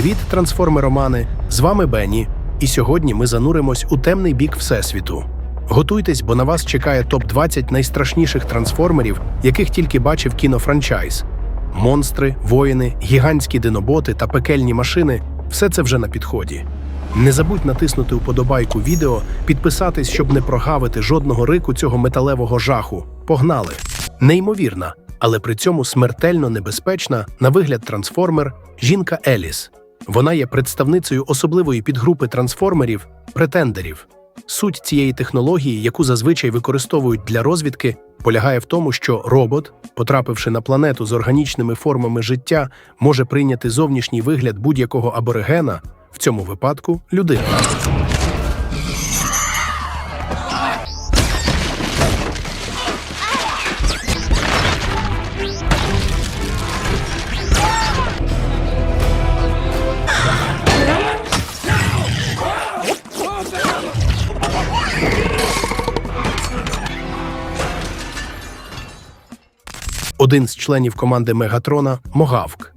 Привіт, трансформеромани! З вами Бенні, і сьогодні ми зануримось у темний бік Всесвіту. Готуйтесь, бо на вас чекає топ-20 найстрашніших трансформерів, яких тільки бачив кінофранчайз. Монстри, воїни, гігантські диноботи та пекельні машини все це вже на підході. Не забудь натиснути уподобайку відео, підписатись, щоб не прогавити жодного рику цього металевого жаху. Погнали! Неймовірна, але при цьому смертельно небезпечна на вигляд трансформер жінка Еліс. Вона є представницею особливої підгрупи трансформерів претендерів. Суть цієї технології, яку зазвичай використовують для розвідки, полягає в тому, що робот, потрапивши на планету з органічними формами життя, може прийняти зовнішній вигляд будь-якого аборигена, в цьому випадку людини. Один з членів команди Мегатрона Могавк.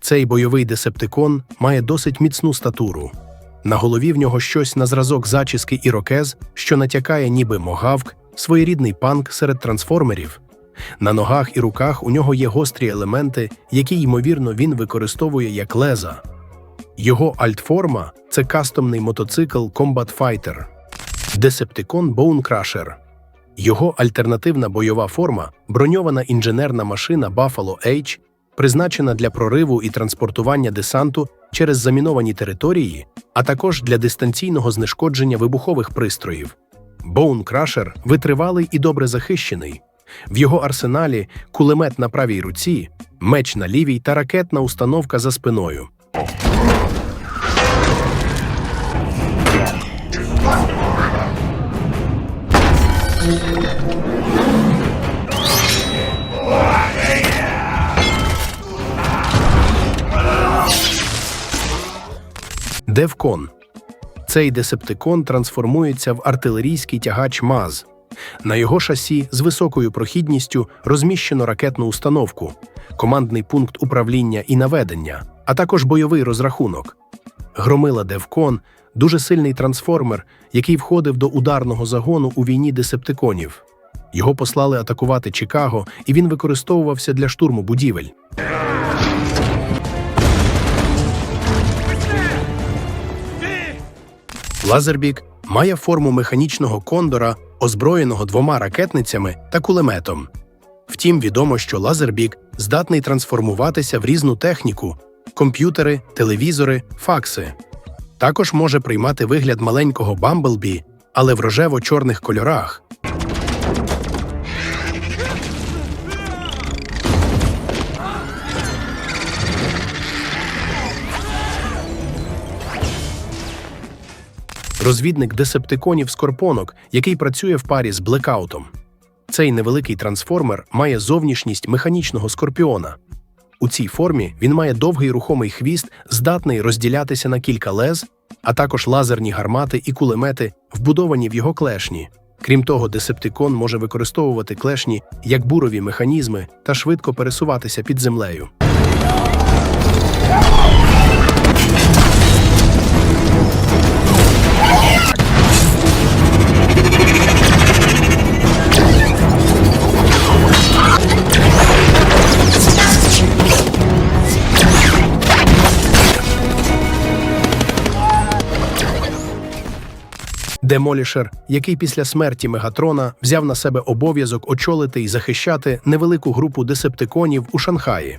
Цей бойовий десептикон має досить міцну статуру. На голові в нього щось на зразок зачіски ірокез, що натякає, ніби могавк, своєрідний панк серед трансформерів. На ногах і руках у нього є гострі елементи, які, ймовірно, він використовує як леза. Його альтформа це кастомний мотоцикл Combat Fighter. Десептикон Bone Crusher. Його альтернативна бойова форма броньована інженерна машина Buffalo H, призначена для прориву і транспортування десанту через заміновані території, а також для дистанційного знешкодження вибухових пристроїв. Crusher витривалий і добре захищений. В його арсеналі кулемет на правій руці, меч на лівій та ракетна установка за спиною. Девкон. Цей десептикон трансформується в артилерійський тягач МАЗ. На його шасі з високою прохідністю розміщено ракетну установку, командний пункт управління і наведення, а також бойовий розрахунок. Громила Девкон дуже сильний трансформер, який входив до ударного загону у війні десептиконів. Його послали атакувати Чикаго, і він використовувався для штурму будівель. Лазербік має форму механічного кондора, озброєного двома ракетницями та кулеметом. Втім, відомо, що лазербік здатний трансформуватися в різну техніку комп'ютери, телевізори, факси. Також може приймати вигляд маленького Бамблбі, але в рожево-чорних кольорах. розвідник десептиконів скорпонок, який працює в парі з блекаутом. Цей невеликий трансформер має зовнішність механічного скорпіона. У цій формі він має довгий рухомий хвіст, здатний розділятися на кілька лез, а також лазерні гармати і кулемети, вбудовані в його клешні. Крім того, десептикон може використовувати клешні як бурові механізми та швидко пересуватися під землею. Демолішер, який після смерті Мегатрона взяв на себе обов'язок очолити і захищати невелику групу десептиконів у Шанхаї.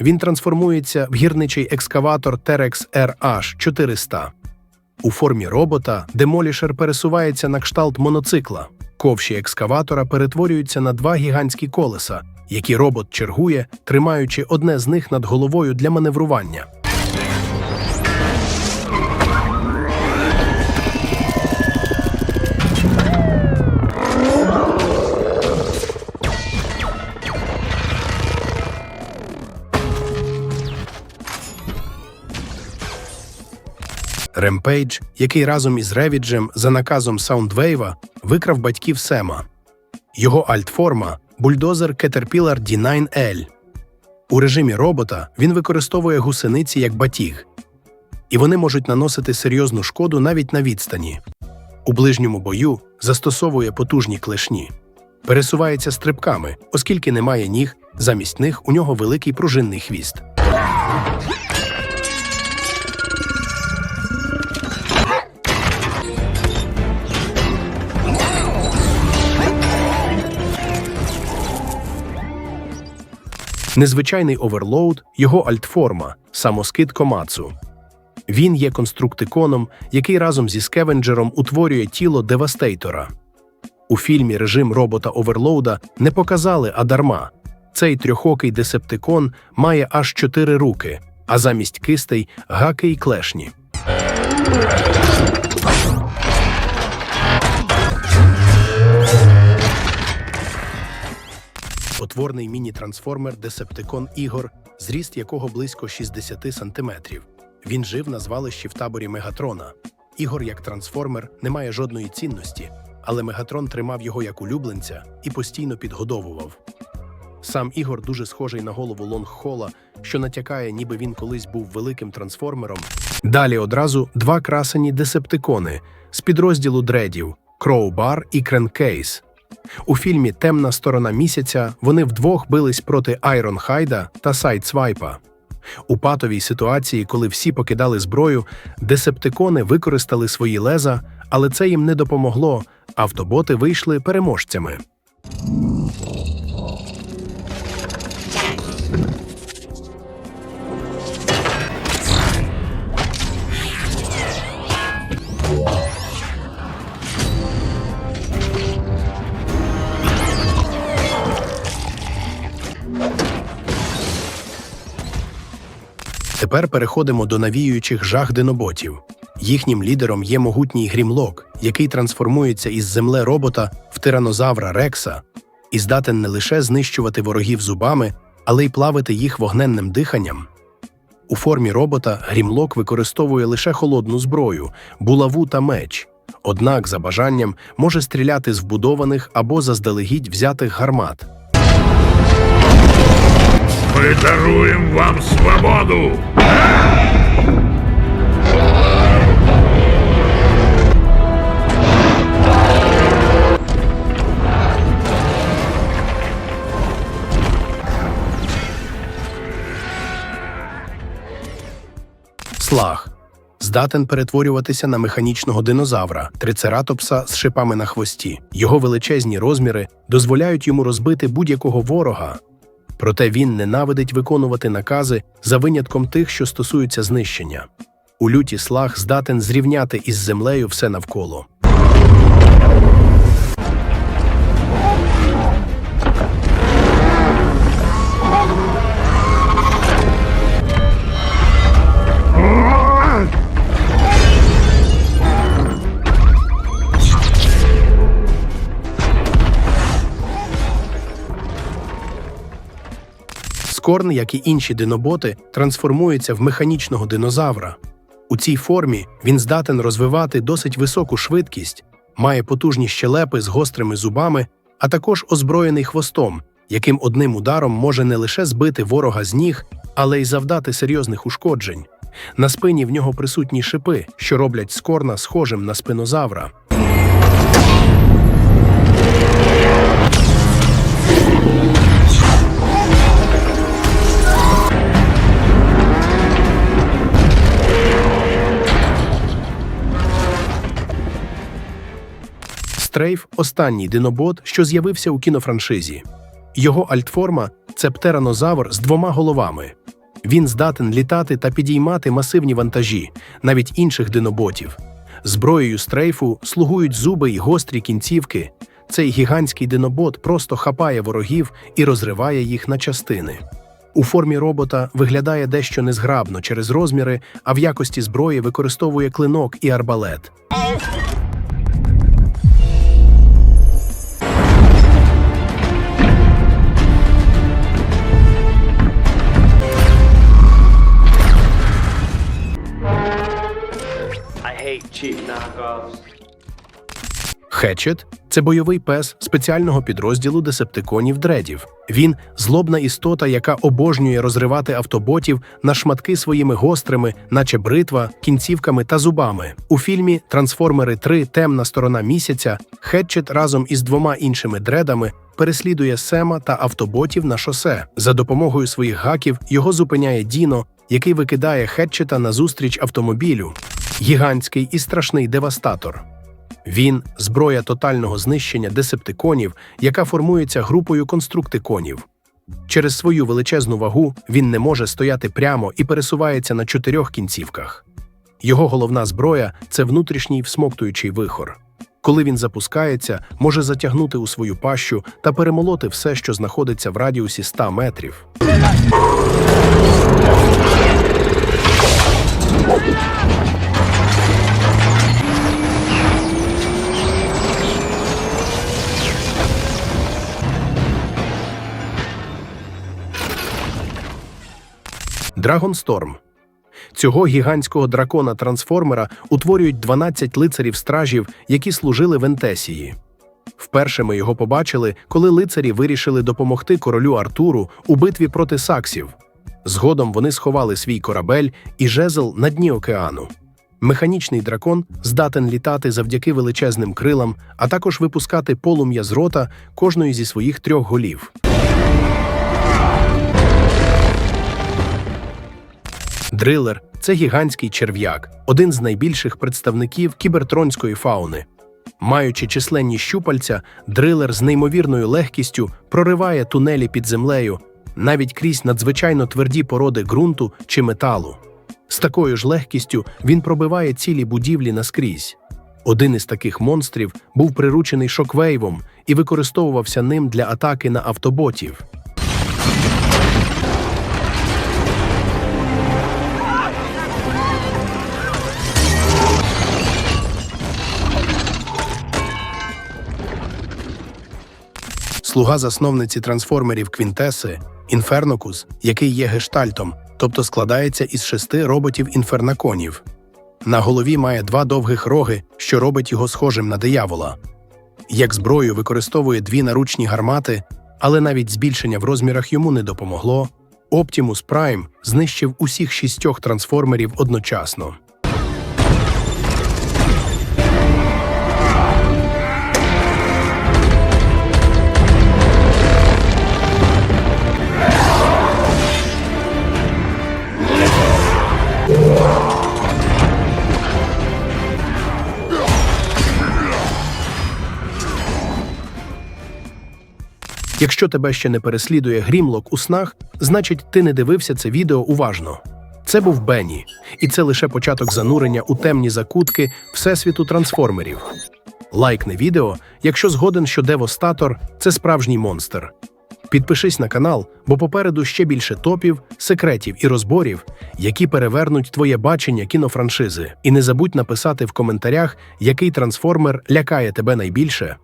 Він трансформується в гірничий екскаватор Terex RH 400. У формі робота Демолішер пересувається на кшталт моноцикла. Ковші екскаватора перетворюються на два гігантські колеса, які робот чергує, тримаючи одне з них над головою для маневрування. Ремпейдж, який разом із Ревіджем за наказом Саундвейва викрав батьків Сема. Його альтформа бульдозер Caterpillar D9L. У режимі робота він використовує гусениці як батіг. і вони можуть наносити серйозну шкоду навіть на відстані. У ближньому бою застосовує потужні клешні, пересувається стрибками, оскільки немає ніг, замість них у нього великий пружинний хвіст. Незвичайний оверлоуд його альтформа, самоскид Комацу. Він є конструктиконом, який разом зі скевенджером утворює тіло девастейтора. У фільмі режим робота Оверлоуда не показали, а дарма. Цей трьохокий десептикон має аж чотири руки, а замість кистей гаки й клешні. Потворний міні-трансформер Десептикон Ігор, зріст якого близько 60 сантиметрів. Він жив на звалищі в таборі Мегатрона. Ігор, як трансформер, не має жодної цінності, але Мегатрон тримав його як улюбленця і постійно підгодовував. Сам Ігор дуже схожий на голову Лонгхола, що натякає, ніби він колись був великим трансформером. Далі одразу два красені десептикони з підрозділу дредів Кроубар і Кренкейс. У фільмі Темна сторона місяця вони вдвох бились проти Айронхайда та Сайдсвайпа. У патовій ситуації, коли всі покидали зброю, десептикони використали свої леза, але це їм не допомогло. Автоботи вийшли переможцями. Тепер переходимо до навіюючих жах диноботів. Їхнім лідером є могутній грімлок, який трансформується із земле робота в тиранозавра Рекса і здатен не лише знищувати ворогів зубами, але й плавити їх вогненним диханням. У формі робота грімлок використовує лише холодну зброю, булаву та меч. Однак, за бажанням, може стріляти з вбудованих або заздалегідь взятих гармат. Ми даруємо вам свободу! Слаг здатен перетворюватися на механічного динозавра, трицератопса з шипами на хвості. Його величезні розміри дозволяють йому розбити будь-якого ворога. Проте він ненавидить виконувати накази за винятком тих, що стосуються знищення. У люті слах здатен зрівняти із землею все навколо. Скорн, як і інші диноботи, трансформується в механічного динозавра. У цій формі він здатен розвивати досить високу швидкість, має потужні щелепи з гострими зубами, а також озброєний хвостом, яким одним ударом може не лише збити ворога з ніг, але й завдати серйозних ушкоджень. На спині в нього присутні шипи, що роблять скорна схожим на спинозавра. Стрейф останній динобот, що з'явився у кінофраншизі. Його альтформа це птеранозавр з двома головами. Він здатен літати та підіймати масивні вантажі, навіть інших диноботів. Зброєю стрейфу слугують зуби й гострі кінцівки. Цей гігантський динобот просто хапає ворогів і розриває їх на частини. У формі робота виглядає дещо незграбно через розміри, а в якості зброї використовує клинок і арбалет. Хетчет це бойовий пес спеціального підрозділу десептиконів дредів. Він злобна істота, яка обожнює розривати автоботів на шматки своїми гострими, наче бритва, кінцівками та зубами. У фільмі Трансформери 3 Темна сторона місяця Хетчет разом із двома іншими дредами переслідує Сема та автоботів на шосе. За допомогою своїх гаків його зупиняє Діно, який викидає Хетчета назустріч автомобілю. Гігантський і страшний девастатор. Він зброя тотального знищення десептиконів, яка формується групою конструктиконів. Через свою величезну вагу він не може стояти прямо і пересувається на чотирьох кінцівках. Його головна зброя це внутрішній всмоктуючий вихор. Коли він запускається, може затягнути у свою пащу та перемолоти все, що знаходиться в радіусі 100 метрів. Драгонсторм. Цього гігантського дракона-трансформера утворюють 12 лицарів стражів, які служили в Ентесії. Вперше ми його побачили, коли лицарі вирішили допомогти королю Артуру у битві проти саксів. Згодом вони сховали свій корабель і жезл на дні океану. Механічний дракон здатен літати завдяки величезним крилам, а також випускати полум'я з рота кожної зі своїх трьох голів. Дрилер це гігантський черв'як, один з найбільших представників кібертронської фауни. Маючи численні щупальця, дрилер з неймовірною легкістю прориває тунелі під землею, навіть крізь надзвичайно тверді породи ґрунту чи металу. З такою ж легкістю він пробиває цілі будівлі наскрізь. Один із таких монстрів був приручений шоквейвом і використовувався ним для атаки на автоботів. Слуга засновниці трансформерів Квінтеси Інфернокус, який є гештальтом, тобто складається із шести роботів інфернаконів. На голові має два довгих роги, що робить його схожим на диявола. Як зброю використовує дві наручні гармати, але навіть збільшення в розмірах йому не допомогло. Оптімус Прайм знищив усіх шістьох трансформерів одночасно. Якщо тебе ще не переслідує грімлок у снах, значить ти не дивився це відео уважно. Це був Бенні, і це лише початок занурення у темні закутки всесвіту трансформерів. Лайкни відео, якщо згоден, що Девостатор це справжній монстр. Підпишись на канал, бо попереду ще більше топів, секретів і розборів, які перевернуть твоє бачення кінофраншизи. І не забудь написати в коментарях, який трансформер лякає тебе найбільше.